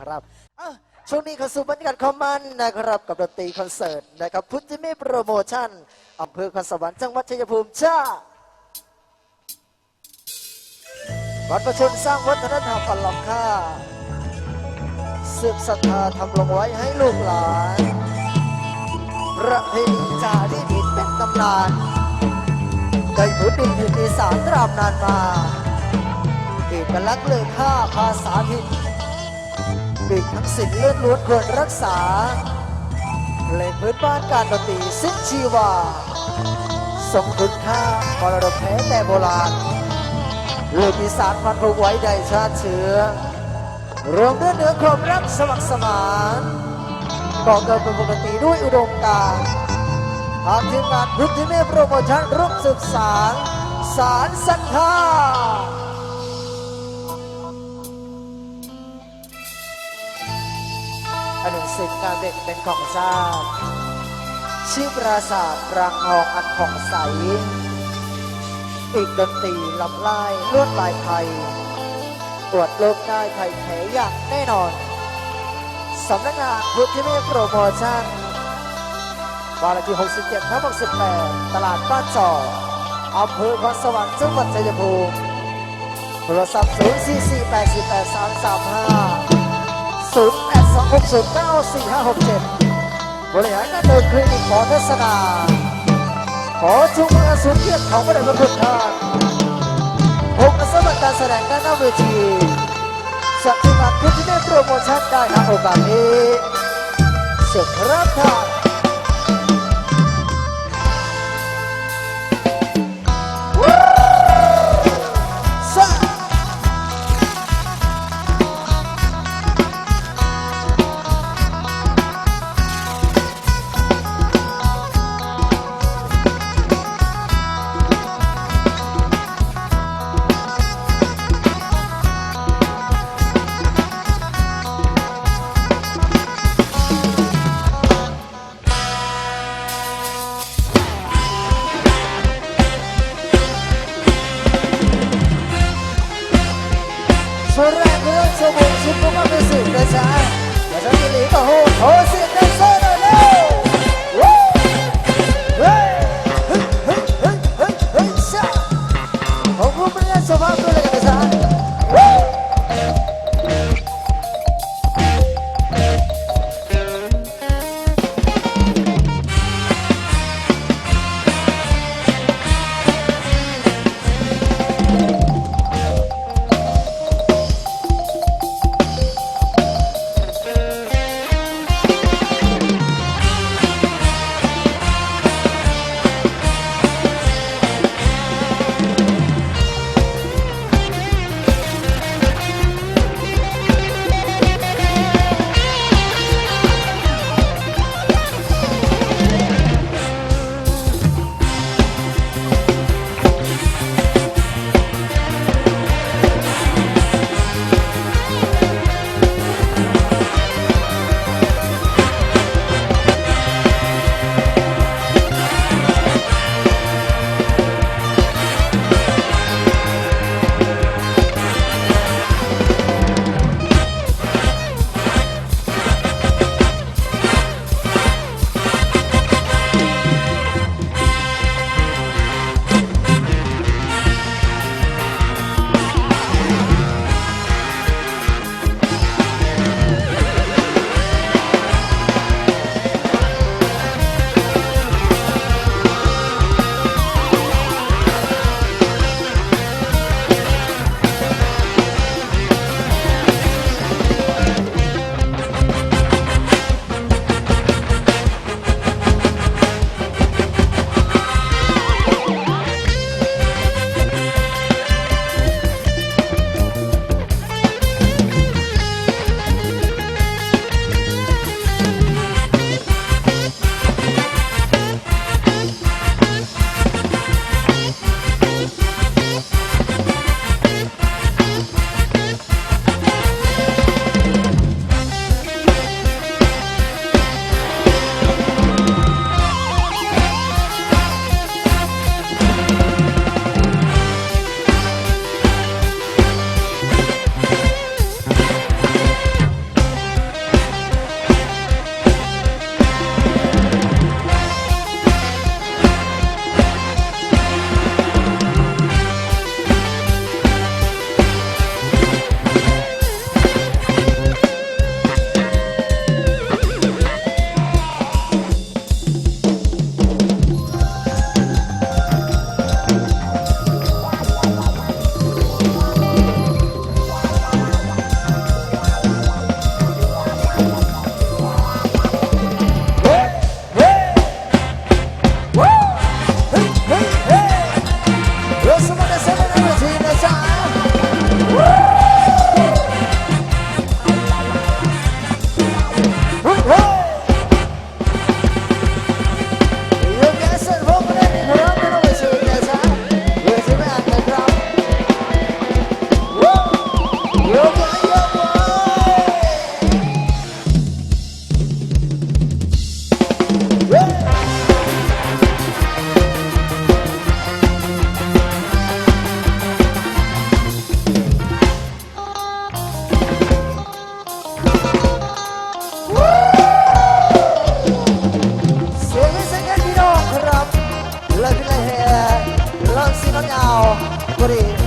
นะครับช่วงนี้เข้าสู่บรรยากาศคอมมันนะครับ กับดนตรีคอนเสิร์ตนะครับพุทธิเมฆโปรโมชั่นอำเภอคอนสวรรค์จังหวัดชัยภูมิจ้าวัดประชนสร้างวัฒนธรรมอันล้ำค่าสืบศรัทธาทำลงไว้ให้ลูกหลานประเพณีจารีตเป็นตำนานได้หมุนดินอยู่ในสารตรามนานมาเอกลักษณ์เลยค่าภาษาถิ่น ปีกทั้งสิ่งเลือดล้วนควรรักษาเพลงพื้นบ้านการดนตรีสิ้นชีวาสมคุณค่ามรดกแท้แต่โบราณลูกอีสานพันธุ์ผูกไว้ใดชาติเชื้อรวมด้วยเนื้อคมรักสมัครสมานก่อเกิดเป็นปกติด้วยอุดมการณ์ทางทีมงานพุทธิเมฆโปรโมชั่นร่วมศึกษาสารศรัทธา อนหนึ่งสิ่งการเด็กเป็นของชาติชื่อปราสาทรางทองอันผ่องใส อีกดนตรีลำลายลวดลายไทยตรวจโลกได้ไทยแท้อย่างแน่นอนสำนักงานพุทธิเมฆโปรโมชั่นบานเลขที่ 67ทับ68 ตลาดบ้านจออำเภอพรสวรรค์จังหวัดชัยภูมิโทรศัพท์ 044 8 8 3 3 5 04488335082609467บริหารการโดยคลินิกหมอเทศนา ขอชุมมือสุดเกียรติของพระเดชพระคุณท่านผมกระสมัครการแสดงด้านหน้าเวทีสัตว์ที่มานพุทธิเดชโปรโมชั่นได้นะโอกาสนี้เสิครับท่าน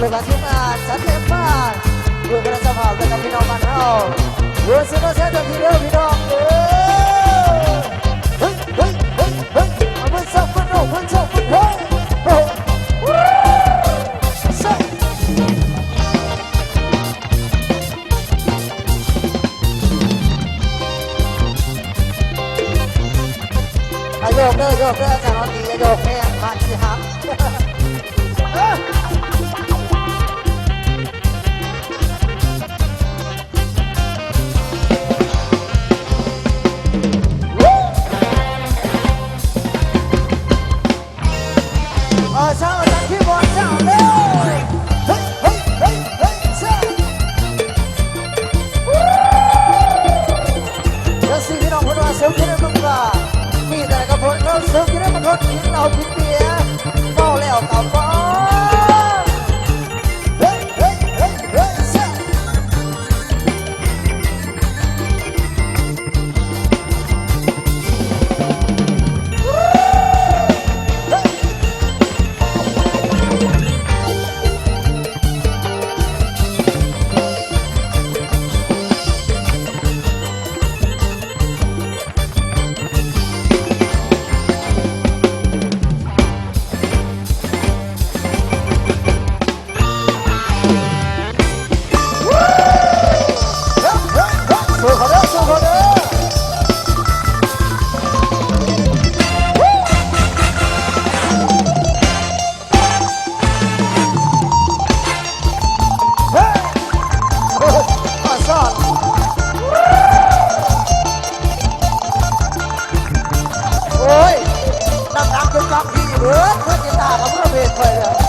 เป็นวันที่มาชัดเจนมากคุยกันสมองกันพี่น้องมันเฮาเวอร์ซิโนเซตพี่เด้อพี่น้องเด้อเฮ้ยเฮ้ยเฮ้ยเฮ้ยมันสับมันโอ้มันสับ 看一